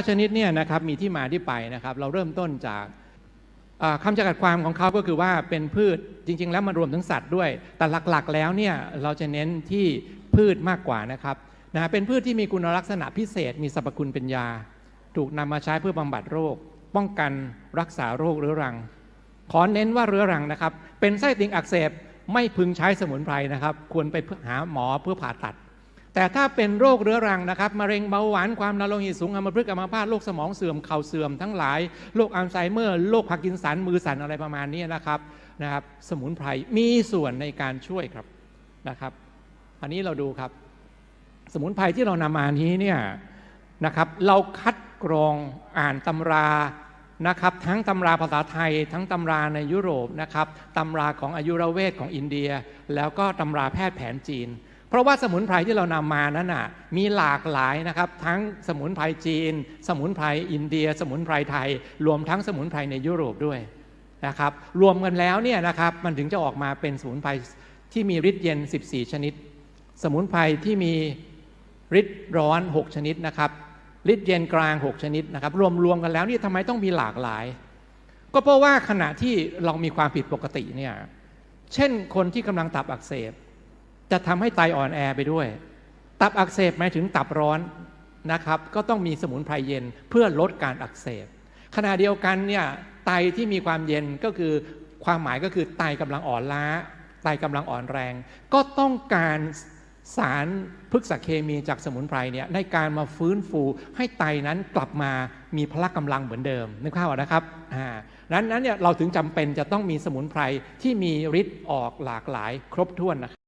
9 ชนิดเนี่ยนะครับมีที่มาที่ไปนะครับ เราเริ่มต้นจากอ่าคำจำกัดความของเขาก็คือว่าเป็นพืชจริง ๆ แล้วมันรวมถึงสัตว์ด้วย แต่หลักๆ แล้วเนี่ยเราจะเน้นที่พืชมากกว่านะครับนะเป็นพืชที่มีคุณลักษณะพิเศษ มีสรรพคุณเป็นยา ถูกนำมาใช้เพื่อบำบัดโรค ป้องกันรักษาโรคเรื้อรัง ขอเน้นว่าเรื้อรังนะครับ เป็นไส้ติ่งอักเสบไม่พึงใช้สมุนไพรนะครับ ควรไปหาหมอเพื่อผ่าตัด แต่ถ้าเป็นโรคเรื้อรังนะครับมะเร็งเบาหวานความดันโลหิตสูงอัมพฤกษ์อัมพาตโรคสมองเสื่อมเข่าเสื่อมทั้งหลายโรคอัลไซเมอร์โรคพาร์กินสันมือสั่นอะไรประมาณนี้นะครับนะครับ สมุนไพรมีส่วนในการช่วยครับนะครับ อันนี้เราดูครับ สมุนไพรที่เรานำมานี้เนี่ยนะครับ เราคัดกรองอ่านตำรานะครับ ทั้งตำราภาษาไทย ทั้งตำราในยุโรปนะครับตำราของอายุรเวทของอินเดีย แล้วก็ตำราแพทย์แผนจีน เพราะว่าสมุนไพรที่เรานำมานั้นน่ะมีหลากหลายนะครับ ทั้งสมุนไพรจีน สมุนไพรอินเดีย สมุนไพรไทย รวมทั้งสมุนไพรในยุโรปด้วยนะครับรวมกันแล้วเนี่ยนะครับมันถึงจะออกมาเป็นสมุนไพรที่มีฤทธิ์เย็น 14 ชนิด สมุนไพรที่มีฤทธิ์ร้อน 6 ชนิดนะครับฤทธิ์เย็นกลาง 6 ชนิดนะครับรวมรวมกันแล้วนี่ทำไมต้องมีหลากหลาย ก็เพราะว่าขณะที่เรามีความผิดปกติเนี่ยเช่นคนที่กำลังตับอักเสบ จะทำให้ไตอ่อนแอไปด้วย ตับอักเสบหมายถึงตับร้อนนะครับ ก็ต้องมีสมุนไพรเย็นเพื่อลดการอักเสบ ขณะเดียวกันเนี่ยไตที่มีความเย็นก็คือความหมายก็คือไตกำลังอ่อนล้า ไตกำลังอ่อนแรง ก็ต้องการสารพฤกษเคมีจากสมุนไพรเนี่ยในการมาฟื้นฟูให้ไตนั้นกลับมามีพละกำลังเหมือนเดิมนึกภาพออกนะครับอ่านั้นนั้นเนี่ยเราถึงจำเป็นจะต้องมีสมุนไพรที่มีฤทธิ์ออกหลากหลายครบถ้วนนะครับ